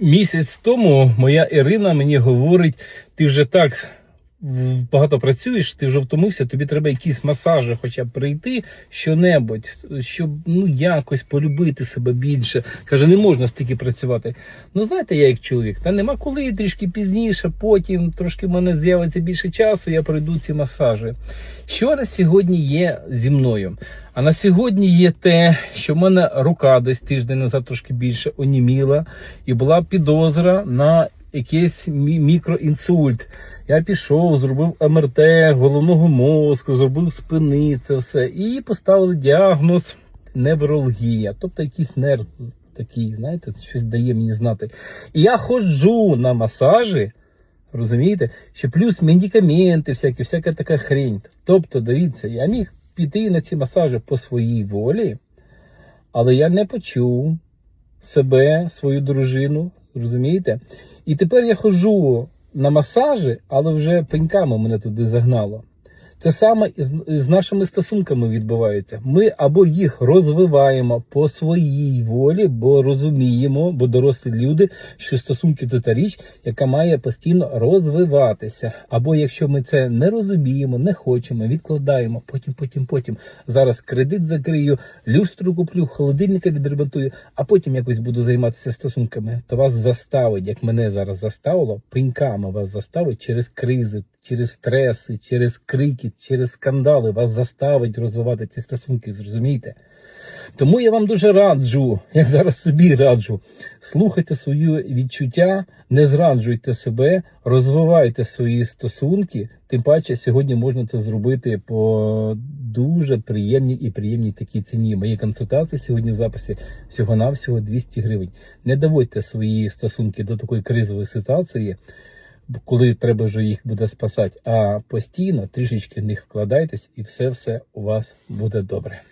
Місяць тому моя Ірина мені говорить, ти вже так багато працюєш, ти вже втомився, тобі треба якісь масажі хоча б прийти, що-небудь, щоб ну якось полюбити себе більше. Каже, не можна стільки працювати. Ну знаєте, я як чоловік, та нема коли трішки пізніше, потім трошки в мене з'явиться більше часу, я пройду ці масажі. Що на сьогодні є зі мною? А на сьогодні є те, що в мене рука десь тиждень назад трошки більше оніміла, і була підозра на якийсь мікроінсульт. Я пішов, зробив МРТ головного мозку, зробив спини, це все. І поставили діагноз неврологія, тобто якийсь нерв такий, знаєте, щось дає мені знати. І я ходжу на масажі, розумієте, ще плюс медикаменти, всякі, всяка така хрень. Тобто, дивіться, я міг піти на ці масажі по своїй волі, але я не почув себе, свою дружину, розумієте? І тепер я ходжу на масажі, але вже пеньками мене туди загнало. Те саме і з, нашими стосунками відбувається. Ми або їх розвиваємо по своїй волі, бо розуміємо, бо дорослі люди, що стосунки це та річ, яка має постійно розвиватися. Або якщо ми це не розуміємо, не хочемо, відкладаємо, потім, потім, потім. Зараз кредит закрию, люстру куплю, холодильника відремонтую, а потім якось буду займатися стосунками, то вас заставить, як мене зараз заставило, пеньками вас заставить через кризи, через стреси, через крики, через скандали, вас заставить розвивати ці стосунки, зрозумієте? Тому я вам дуже раджу, як зараз собі раджу, слухайте свої відчуття, не зраджуйте себе, розвивайте свої стосунки. Тим паче сьогодні можна це зробити по дуже приємній і приємній такій ціні. Мої консультації сьогодні в записі всього-навсього 200 гривень. Не доводьте свої стосунки до такої кризової ситуації, коли треба вже їх буде спасати, а постійно трішечки в них вкладайтесь, і все-все у вас буде добре.